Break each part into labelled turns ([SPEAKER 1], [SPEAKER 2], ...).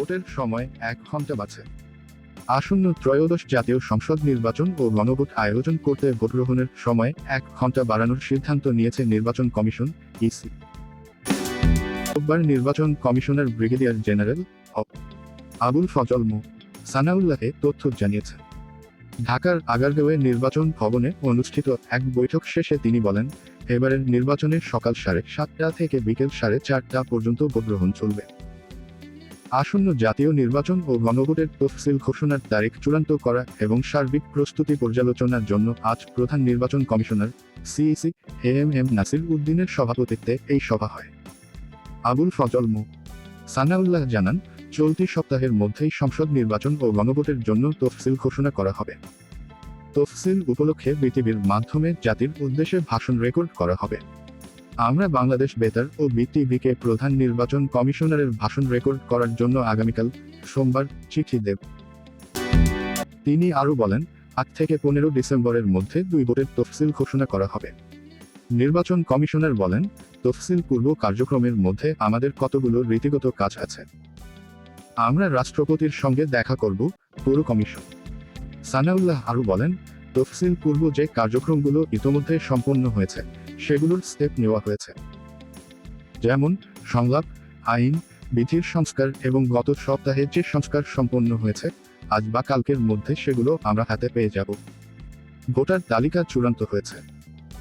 [SPEAKER 1] ভোটের সময় এক ঘণ্টা বাছে আসন্ন ত্রয়োদশ জাতীয় সংসদ নির্বাচন ও গণভোট আয়োজন করতে ভোট গ্রহণের সময় এক ঘণ্টা বাড়ানোর সিদ্ধান্ত নিয়েছে নির্বাচন কমিশন, ইসি। রোববার নির্বাচন commissioner brigadier general Abul Fazal মো সানাউল্লাহে তথ্য জানিয়েছেন ঢাকার আগারগাঁওয়ে নির্বাচন ভবনে অনুষ্ঠিত এক বৈঠক শেষে তিনি বলেন, এবারের নির্বাচনে সকাল সাড়ে সাতটা থেকে বিকেল সাড়ে চারটা পর্যন্ত ভোট গ্রহণ চলবে। আসন্ন জাতীয় নির্বাচন ও গণভোটের তফসিল ঘোষণার তারিখ চূড়ান্ত করা এবং সার্বিক প্রস্তুতি পর্যালোচনার জন্য আজ প্রধান নির্বাচন commissioner CEC A M M Nasir উদ্দিনের সভাপতিত্বে এই সভা হয়। আবুল ফজল মু। সানাউল্লাহ জানান, চলতি সপ্তাহের মধ্যেই সংসদ নির্বাচন ও গণভোটের জন্য তফসিল ঘোষণা করা হবে। তফসিল উপলক্ষে বিটিভির মাধ্যমে জাতির উদ্দেশ্যে ভাষণ রেকর্ড করা হবে। আমরা বাংলাদেশ বেতার ও বিটিভিকে প্রধান নির্বাচন কমিশনারের ভাষণ রেকর্ড করার জন্য আগামীকাল সোমবার চিঠি দেব। তিনি আরও বলেন আট থেকে পনেরো ডিসেম্বরের মধ্যে দুই ভোটের তফসিল ঘোষণা করা হবে। নির্বাচন কমিশনার বলেন, তফসিল পূর্ব কার্যক্রমের মধ্যে আমাদের কতগুলো রীতিগত কাজ আছে। আমরা রাষ্ট্রপতির সঙ্গে দেখা করব, পুর কমিশন। সানাউল্লাহ আরও বলেন, তফসিল পূর্ব যে কার্যক্রমগুলো ইতোমধ্যে সম্পন্ন হয়েছে সেগুলোর স্টেপ নেওয়া হয়েছে। যেমন, সংলাপ, আইন, বিধির সংস্কার এবং গত সপ্তাহে যে সংস্কার সম্পন্ন হয়েছে, আজ বা কালকের মধ্যে সেগুলো আমরা হাতে পেয়ে যাব। ভোটার তালিকা চূড়ান্ত হয়েছে।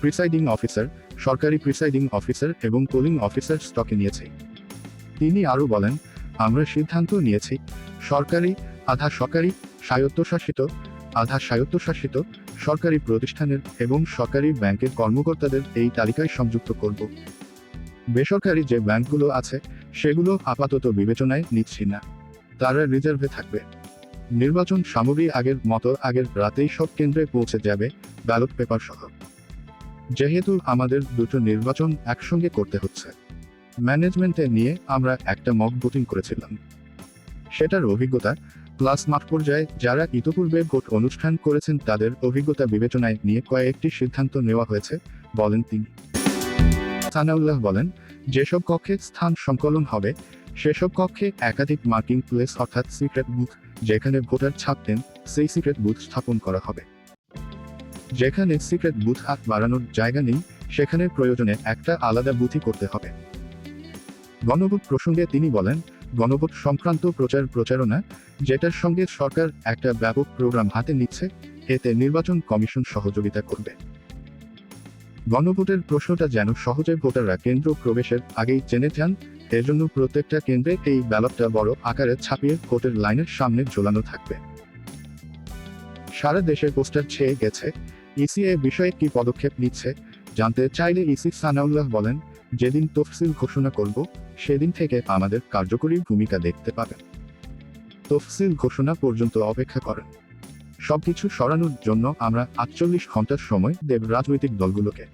[SPEAKER 1] প্রিসাইডিং অফিসার, সরকারি প্রিসাইডিং অফিসার এবং পোলিং অফিসার স্টকে নিয়েছে। তিনি আরও বলেন, আমরা সিদ্ধান্ত নিয়েছি, সরকারি, আধা সরকারি, স্বায়ত্তশাসিত, আধা স্বায়ত্তশাসিত সরকারি প্রতিষ্ঠানের এবং সরকারি ব্যাংকের কর্মকর্তাদের এই তালিকায় সংযুক্ত করব। বেসরকারি যে ব্যাংকগুলো আছে, সেগুলো আপাতত বিবেচনায় নিচ্ছি না। তারা রিজার্ভে থাকবে। নির্বাচন সামগ্রী আগের মতো আগের রাতেই সব কেন্দ্রে পৌঁছে যাবে, ব্যালট পেপার সহ। যেহেতু আমাদের দুটো নির্বাচন একসঙ্গে করতে হচ্ছে। ম্যানেজমেন্টে নিয়ে আমরা একটা মক ভোটিং করেছিলাম। সেটার অভিজ্ঞতা প্লাস মাঠ পর্যায়ে যারা ইতোপূর্বে ভোট অনুষ্ঠান করেছেন তাদের অভিজ্ঞতা বিবেচনায় নিয়ে কয়েকটি সিদ্ধান্ত নেওয়া হয়েছে, বলেন তিনি। সানাউল্লাহ বলেন, যেসব কক্ষে স্থান সংকলন হবে, সেসব কক্ষে একাধিক মার্কিং প্লেস অর্থাৎ সিক্রেট বুথ, যেখানে ভোটার ছাপতেন সেই সিক্রেট বুথ স্থাপন করা হবে। যেখানে সিক্রেট বুথ হাত বাড়ানোর জায়গা নেই, সেখানে প্রয়োজনে একটা আলাদা বুথই করতে হবে। গণভোট প্রসঙ্গে তিনি বলেন গণভোট সংক্রান্ত প্রচার প্রচারণা, যেটার সঙ্গে সরকার একটা ব্যাপক প্রোগ্রাম হাতে নিচ্ছে, এতে নির্বাচন কমিশন সহযোগিতা করবে। গণভোটের প্রশ্নটা যেন সহজে ভোটাররা কেন্দ্র প্রবেশের আগেই জেনে যান, এজন্য প্রত্যেকটা কেন্দ্রে এই ব্যালটটা বড় আকারে ছাপিয়ে ভোটের লাইনের সামনে ঝোলানো থাকবে। সারা দেশে পোস্টার ছেয়ে গেছে ইসি এ বিষয়ে কি পদক্ষেপ নিচ্ছে, জানতে চাইলে ইসি সানাউল্লাহ বলেন, যেদিন তফসিল ঘোষণা করব সেদিন থেকে আমাদের কার্যকরী ভূমিকা দেখতে পাবেন। তফসিল ঘোষণা পর্যন্ত অপেক্ষা করেন। সবকিছু সরানোর জন্য আমরা আটচল্লিশ ঘণ্টার সময় দেব রাজনৈতিক দলগুলোকে।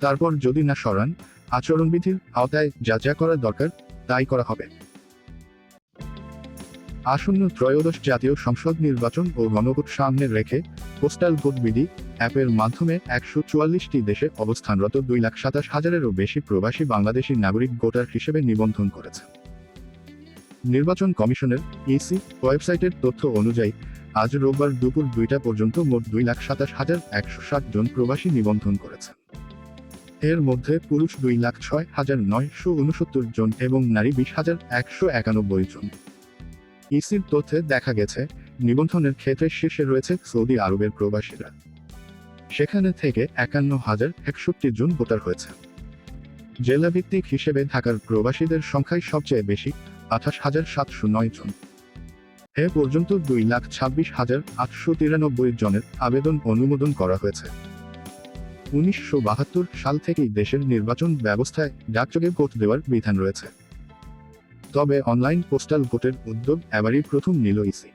[SPEAKER 1] তারপর যদি না সরান, আচরণবিধির আওতায় যা যা করা দরকার, তাই করা হবে। আসন্ন ত্রয়োদশ জাতীয় সংসদ নির্বাচন ও গণভোট সামনে রেখে পোস্টাল ভোট বিডি অ্যাপের মাধ্যমে একশো চুয়াল্লিশটি দেশে অবস্থানরত দুই লাখ সাতাশ হাজারেরও বেশি প্রবাসী বাংলাদেশি নাগরিক ভোটার হিসেবে নিবন্ধন করেছে। নির্বাচন কমিশনের ইসি ওয়েবসাইটের তথ্য অনুযায়ী, আজ রোববার দুপুর দুইটা পর্যন্ত মোট দুই লাখ সাতাশ হাজার একশো ষাট জন প্রবাসী নিবন্ধন করেছেন এর মধ্যে পুরুষ দুই লাখ ছয় হাজার নয়শো উনসত্তর জন এবং নারী বিশ হাজার একশো একানব্বই জন। ইসির তথ্যে দেখা গেছে, নিবন্ধনের ক্ষেত্রে শীর্ষে রয়েছে সৌদি আরবের প্রবাসীরা। সেখানে থেকে একান্ন হাজার একষট্টি জন ভোটার হয়েছে। জেলাভিত্তিক হিসেবে ঢাকার প্রবাসীদের সংখ্যাই সবচেয়ে বেশি, আঠাশ হাজার সাতশো নয় জন। এ পর্যন্ত দুই লাখ ছাব্বিশ হাজার আটশো তিরানব্বই জনের আবেদন অনুমোদন করা হয়েছে। উনিশশো বাহাত্তর সাল থেকেই দেশের নির্বাচন ব্যবস্থায় ডাকযোগে ভোট দেওয়ার বিধান রয়েছে। তবে অনলাইন পোস্টাল ভোটের উদ্যোগ এবারই প্রথম নিল ইসি।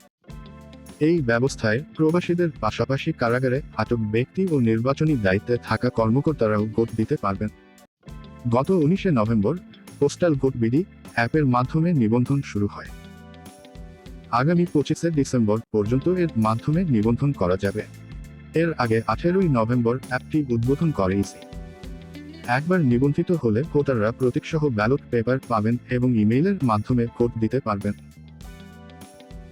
[SPEAKER 1] এই ব্যবস্থায় প্রবাসীদের পাশাপাশি কারাগারে আটক ব্যক্তি ও নির্বাচনী দায়িত্বে থাকা কর্মকর্তারাও ভোট দিতে পারবেন। গত উনিশে নভেম্বর পোস্টাল ভোট বিডি অ্যাপের মাধ্যমে নিবন্ধন শুরু হয়। আগামী পঁচিশে ডিসেম্বর পর্যন্ত এর মাধ্যমে নিবন্ধন করা যাবে। এর আগে আঠেরোই নভেম্বর অ্যাপটি উদ্বোধন করে ইসি একবার নিবন্ধিত হলে ভোটাররা প্রতীকসহ ব্যালট পেপার পাবেন এবং ইমেইলের মাধ্যমে ভোট দিতে পারবেন।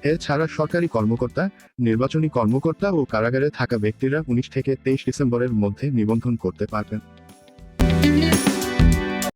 [SPEAKER 1] এছাড়া সরকারি কর্মকর্তা, নির্বাচনী কর্মকর্তা ও কারাগারে থাকা ব্যক্তিরা উনিশ থেকে তেইশ ডিসেম্বরের মধ্যে নিবন্ধন করতে পারবেন।